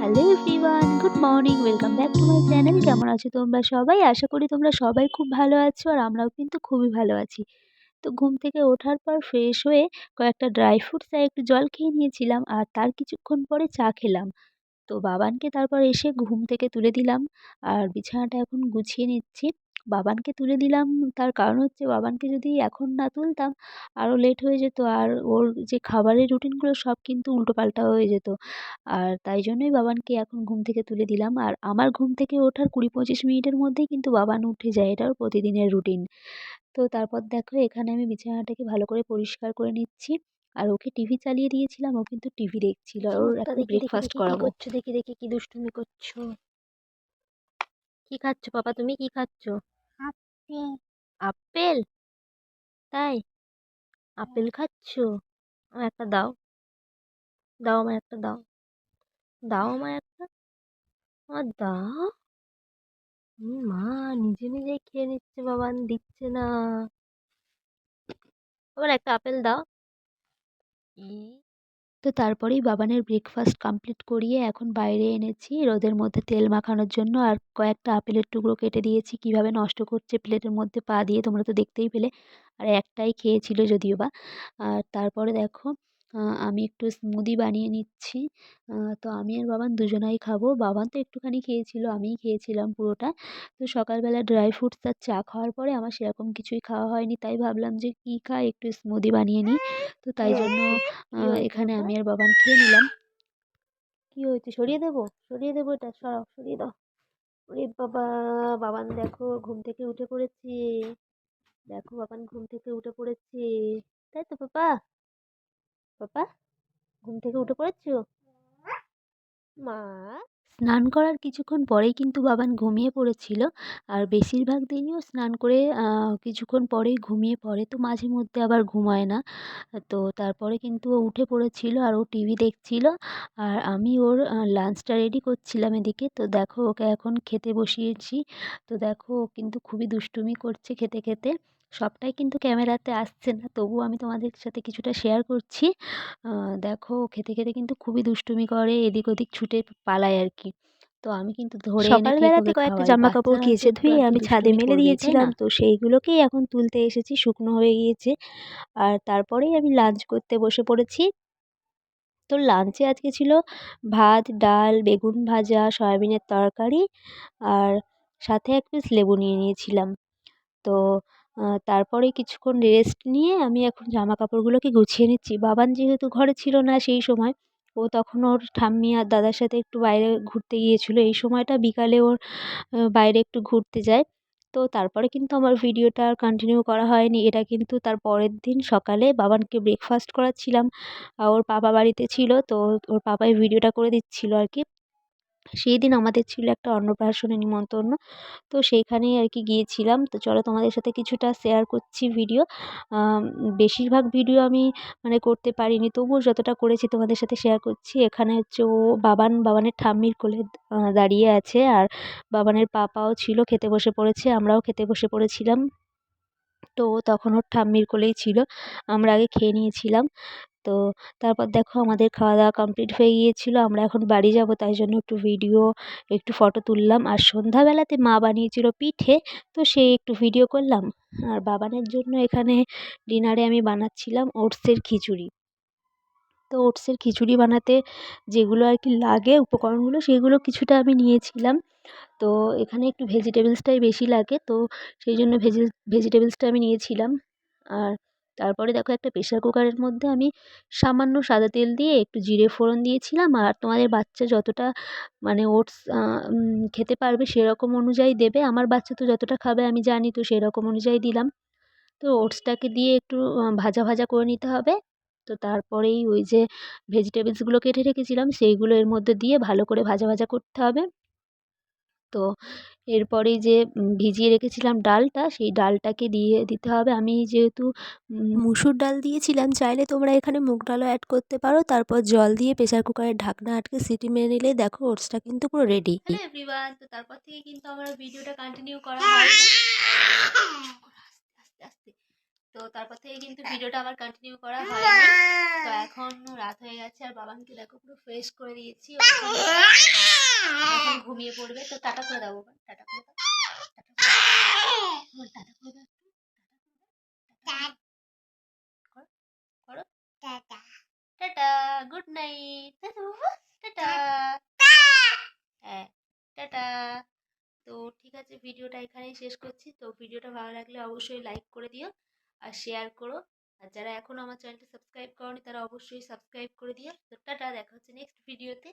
Hello everyone good morning welcome back to my channel কেমন আছো তোমরা সবাই? আশা করি তোমরা সবাই খুব ভালো আছো আর আমরাও কিন্তু খুবই ভালো আছি। তো ঘুম থেকে ওঠার পর ফ্রেশ হয়ে কয়েকটা ড্রাই ফ্রুটস আর একটু জল খেয়ে নিয়েছিলাম আর তার কিছুক্ষণ পরে চা খেলাম। তো বাবানকে তারপর এসে ঘুম থেকে তুলে দিলাম আর বিছানাটা এখন গুছিয়ে নিচ্ছি। বাবানকে তুলে দিলাম। তার কারণ হচ্ছে বাবানকে যদি এখন না তুলতাম আরও লেট হয়ে যেত। আর ওর যে খাবারের রুটিনগুলো সব কিন্তু উল্টোপাল্টা হয়ে যেত। আর তাই জন্যই বাবানকে এখন ঘুম থেকে তুলে দিলাম। আর আমার ঘুম থেকে ওঠার কুড়ি পঁচিশ মিনিটের মধ্যেই কিন্তু বাবান উঠে যায়। এটা ওর প্রতিদিনের রুটিন তো তারপর দেখো এখানে আমি বিছানাটাকে ভালো করে পরিষ্কার করে নিচ্ছি। আর ওকে টিভি চালিয়ে দিয়েছিলাম। ও কিন্তু টিভি দেখছিল। আর ওর একটা ব্রেকফাস্ট করাবো। করছ? দেখি দেখি। কি দুষ্টুমি করছ? কি খাচ্ছ? পাপা তুমি কি খাচ্ছ? আপেল? তাই? আপেল খাচ্ছ? আমায় একটা দাও। দাও আমায় একটা দাও। দাও আমায় একটা। আমার দাও। মা নিজে নিজে খেয়ে নিচ্ছে বাবান দিচ্ছে না। আবার একটা আপেল দাও। তো তারপরেই বাবানের ব্রেকফাস্ট কমপ্লিট করিয়ে এখন বাইরে এনেছি। রোদের মধ্যে তেল মাখানোর জন্য আর কয়েকটা আপেলের টুকরো কেটে দিয়েছি। কীভাবে নষ্ট করছে প্লেটের মধ্যে পা দিয়ে তোমরা তো দেখতেই পেলে। আর একটাই খেয়েছিল যদিও বা। আর তারপরে দেখো আমি একটু স্মুদি বানিয়ে নিচ্ছি। তো আমি আর বাবান দুজনাই খাব। বাবান তো একটুখানি খেয়েছিল আমিই খেয়েছিলাম পুরোটা। তো সকালবেলা ড্রাই ফ্রুটস আর চা খাওয়ার পরে আমার সেরকম কিছুই খাওয়া হয়নি। তাই ভাবলাম যে কী খাই? একটু স্মুদি বানিয়ে নিই। তো তাই জন্য এখানে আমি আর বাবান খেয়ে নিলাম। কি হয়েছে? সরিয়ে দেবো? সরিয়ে দেবো এটা? সরাও সরিয়ে দাও। ওরে বাবা! বাবান দেখো ঘুম থেকে উঠে পড়েছে। দেখো বাবান ঘুম থেকে উঠে পড়েছে। তাই তো পাপা? পাপা ঘুম থেকে উঠে পড়েছো? মা? স্নান করার কিছুক্ষণ পরেই কিন্তু বাবান ঘুমিয়ে পড়েছিল। আর বেশিরভাগ দিনই ও স্নান করে কিছুক্ষণ পরেই ঘুমিয়ে পড়ে। তো মাঝে মধ্যে আবার ঘুমায় না। তো তারপরে কিন্তু ও উঠে পড়েছিল আর ও টিভি দেখছিল। আর আমি ওর লাঞ্চটা রেডি করছিলাম এদিকে। তো দেখো ওকে এখন খেতে বসিয়েছি। তো দেখো ও কিন্তু খুবই দুষ্টুমি করছে খেতে খেতে। সবটাই কিন্তু ক্যামেরাতে আসছে না। তবুও আমি তোমাদের সাথে কিছুটা শেয়ার করছি। দেখো খেতে খেতে কিন্তু খুবই দুষ্টুমি করে এদিক ওদিক ছুটে পালায় আর কি তো আমি কিন্তু ধরে সকালবেলাতে কয়েকটা জামা কাপড় কেচে ধুয়ে আমি ছাদে মেলে দিয়েছিলাম। তো সেইগুলোকেই এখন তুলতে এসেছি শুকনো হয়ে গিয়েছে। আর তারপরেই আমি লাঞ্চ করতে বসে পড়েছি। তো লাঞ্চে আজকে ছিল ভাত ডাল বেগুন ভাজা সয়াবিনের তরকারি আর সাথে এক পিস লেবু নিয়ে নিয়েছিলাম। তো তারপরে কিছুক্ষণ রেস্ট নিয়ে আমি এখন জামা কাপড়গুলোকে গুছিয়ে নিচ্ছি। বাবান যেহেতু ঘরে ছিল না সেই সময়, ও তখন ওর ঠাম্মি আর দাদার সাথে একটু বাইরে ঘুরতে গিয়েছিল। এই সময়টা বিকালে ওর বাইরে একটু ঘুরতে যায়। তো তারপরে কিন্তু আমার ভিডিওটা আর কন্টিনিউ করা হয়নি। এটা কিন্তু তার পরের দিন সকালে বাবানকে ব্রেকফাস্ট করাচ্ছিলাম। ওর পাপা বাড়িতে ছিল, তো ওর পাপাই ভিডিওটা করে দিচ্ছিল আর কি। সেই দিন আমাদের ছিল একটা অন্নপ্রাশনের নিমন্ত্রণ। তো সেইখানেই আর কি গিয়েছিলাম। তো চলো তোমাদের সাথে কিছুটা শেয়ার করছি ভিডিও বেশিরভাগ ভিডিও আমি মানে করতে পারিনি। তবুও যতটা করেছি তোমাদের সাথে শেয়ার করছি। এখানে হচ্ছে ও বাবান, বাবানের ঠাম্মির কোলে দাঁড়িয়ে আছে। আর বাবানের পাপাও ছিল, খেতে বসে পড়েছে। আমরাও খেতে বসে পড়েছিলাম। তো তখন ওর ঠাম্মির কোলেই ছিল। আমরা আগে খেয়ে নিয়েছিলাম। তো তারপর দেখো আমাদের খাওয়া দাওয়া কমপ্লিট হয়ে গিয়েছিল, আমরা এখন বাড়ি যাব, তাই জন্য একটু ভিডিও একটু ফটো তুললাম। আর সন্ধ্যাবেলাতে মা বানিয়েছিল পিঠে, তো সেই একটু ভিডিও করলাম। আর বাবানের জন্য এখানে ডিনারে আমি বানাচ্ছিলাম ওটসের খিচুড়ি। তো ওটসের খিচুড়ি বানাতে যেগুলো আর কি লাগে, উপকরণগুলো, সেগুলো কিছুটা আমি নিয়েছিলাম। তো এখানে একটু ভেজিটেবলসটাই বেশি লাগে, তো সেই জন্য ভেজি ভেজিটেবলসটা আমি নিয়েছিলাম। আর তারপরে দেখো একটা প্রেশার কুকারের মধ্যে আমি সামান্য সাদা তেল দিয়ে একটু জিরে ফোড়ন দিয়েছিলাম। আর তোমাদের বাচ্চা যতটা মানে ওটস খেতে পারবে সেরকম অনুযায়ী দেবে। আমার বাচ্চা তো যতটা খাবে আমি জানি তো সেরকম অনুযায়ী দিলাম। তো ওটসটাকে দিয়ে একটু ভাজা ভাজা করে নিতে হবে। তো তারপরেই ওই যে ভেজিটেবলসগুলো কেটে রেখেছিলাম, সেইগুলো এর মধ্যে দিয়ে ভালো করে ভাজা ভাজা করতে হবে। তো এরপরেই যে ভিজিয়ে রেখেছিলাম ডালটা, সেই ডালটাকে দিয়ে দিতে হবে। আমি যেহেতু মুসুর ডাল দিয়েছিলাম, চাইলে তোমরা এখানে মুগ ডালও অ্যাড করতে পারো। তারপর জল দিয়ে প্রেসার কুকারের ঢাকনা আটকে সিটি মেরে নিলে দেখো ওটসটা কিন্তু পুরো রেডি তারপর থেকে কিন্তু আমার ভিডিওটা কন্টিনিউ করা হয়নি। আস্তে আস্তে। তো তারপর থেকে কিন্তু ভিডিওটা আবার কন্টিনিউ করা হয়নি। তো এখন রাত হয়ে গেছে আর বাবানকে দেখো পুরো ফ্রেশ করে দিয়েছি। এখন ঘুমিয়ে পড়বে। তো টাটা করে দাও টাটা করে দাও। টাটা করে দাও। টাটা করে টাটা গুড নাইট টাটা। হ্যাঁ টাটা। তো ঠিক আছে ভিডিওটা এখানেই শেষ করছি। তো ভিডিওটা ভালো লাগলে অবশ্যই লাইক করে দিও। আর শেয়ার করো। আর যারা এখনও আমার চ্যানেলটি সাবস্ক্রাইব করনি, তারা অবশ্যই সাবস্ক্রাইব করে দিও। তো টাটা, দেখা হচ্ছে নেক্সট ভিডিওতে